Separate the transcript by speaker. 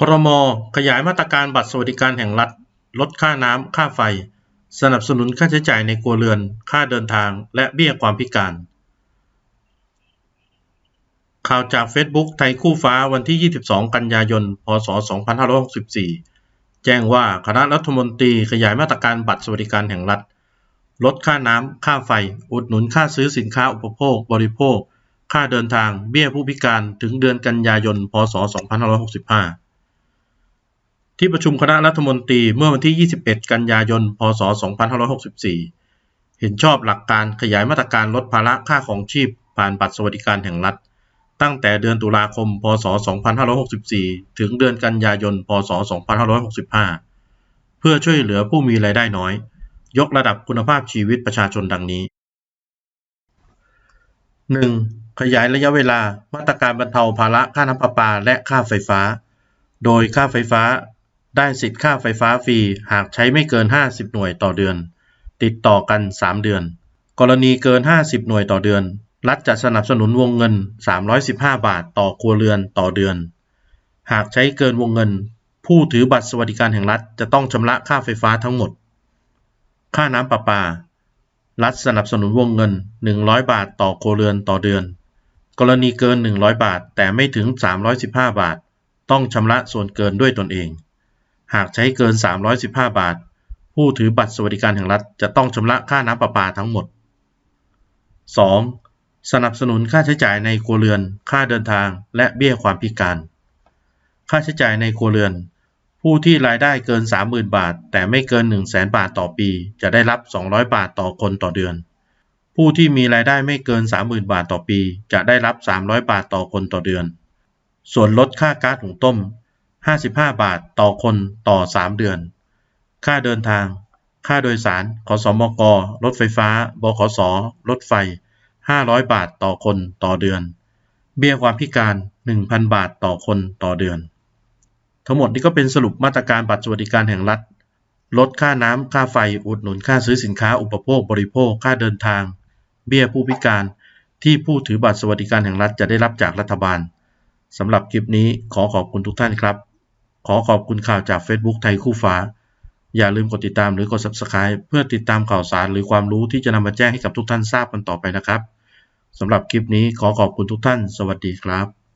Speaker 1: ครม ขยายมาตรการบัตรสวัสดิการแห่งรัฐ ลดค่าน้ำ ค่าไฟ สนับสนุนค่าใช้จ่ายในครัวเรือน ค่าเดินทาง และเบี้ยความพิการ ข่าวจาก Facebook ไทยคู่ฟ้าวันที่ 22 กันยายน พศ 2564 แจ้งว่าคณะรัฐมนตรีขยายมาตรการบัตรสวัสดิการแห่งรัฐ ลดค่าน้ำ ค่าไฟ อุดหนุนค่าซื้อสินค้าอุปโภค บริโภค ค่าเดินทาง เบี้ยผู้พิการ ถึงเดือนกันยายน พศ 2565 ที่ประชุมคณะรัฐมนตรีเมื่อวันที่ 21 กันยายน พศ 2564 เห็นชอบหลักการขยายมาตรการลดภาระค่าของชีพ ผ่านบัตรสวัสดิการแห่งรัฐ ตั้งแต่เดือนตุลาคม พศ 2564 ถึงเดือนกันยายน พศ 2565 เพื่อช่วยเหลือผู้มีรายได้น้อย ยกระดับคุณภาพชีวิตประชาชนดังนี้ 1. ขยายระยะเวลามาตรการบรรเทาภาระค่าน้ำประปาและค่าไฟฟ้า โดยค่าไฟฟ้า ได้สิทธิ์ค่าไฟฟ้าฟรีหากใช้ไม่เกิน 50 หน่วยต่อเดือน ติดต่อกัน 3 เดือน กรณีเกิน 50 หน่วยต่อเดือน รัฐจะสนับสนุนวงเงิน 315 บาทต่อครัวเรือนต่อเดือน หากใช้เกินวงเงิน ผู้ถือบัตรสวัสดิการแห่งรัฐจะต้องชำระค่าไฟฟ้าทั้งหมด ค่าน้ำประปา รัฐสนับสนุนวงเงิน 100 บาทต่อครัวเรือนต่อเดือน กรณีเกิน 100 บาทแต่ไม่ถึง 315 บาท ต้องชำระส่วนเกินด้วยตนเอง หากใช้เกิน 315 บาท ผู้ถือบัตรสวัสดิการแห่งรัฐจะต้องชำระค่าน้ำประปาทั้งหมด 2. สนับสนุนค่าใช้จ่ายในครัวเรือน ค่าเดินทาง และเบี้ยความพิการ ค่าใช้จ่ายในครัวเรือน ผู้ที่รายได้เกิน 30,000 บาท แต่ไม่เกิน 100,000 บาทต่อปี จะได้รับ 200 บาทต่อคนต่อเดือน ผู้ที่มีรายได้ไม่เกิน 30,000 บาทต่อปี จะได้รับ 300 บาทต่อคนต่อเดือน ส่วนลดค่าก๊าซหุงต้ม 55 บาทต่อคนต่อ 3 เดือน ค่าเดินทาง ค่าโดยสาร ขสมก รถไฟฟ้า บขส รถไฟ 500 บาทต่อคนต่อเดือน เบี้ยความพิการ 1,000 บาทต่อคนต่อเดือน ทั้งหมดนี้ก็เป็นสรุปมาตรการบัตรสวัสดิการแห่งรัฐ ลดค่าน้ำ ค่าไฟ อุดหนุน ค่าซื้อสินค้า อุปโภค บริโภค ค่าเดินทาง เบี้ยผู้พิการ ที่ผู้ถือบัตรสวัสดิการแห่งรัฐจะได้รับจากรัฐบาลสำหรับคลิปนี้ขอขอบคุณทุกท่านครับ ขอขอบคุณข่าวจาก Facebook ไทยคู่ฟ้า อย่าลืมกดติดตามหรือกด Subscribe เพื่อติดตามข่าวสารหรือความรู้ที่จะนำมาแจ้งให้กับทุกท่านทราบกันต่อไปนะครับสำหรับคลิปนี้ขอขอบคุณทุกท่าน สวัสดีครับ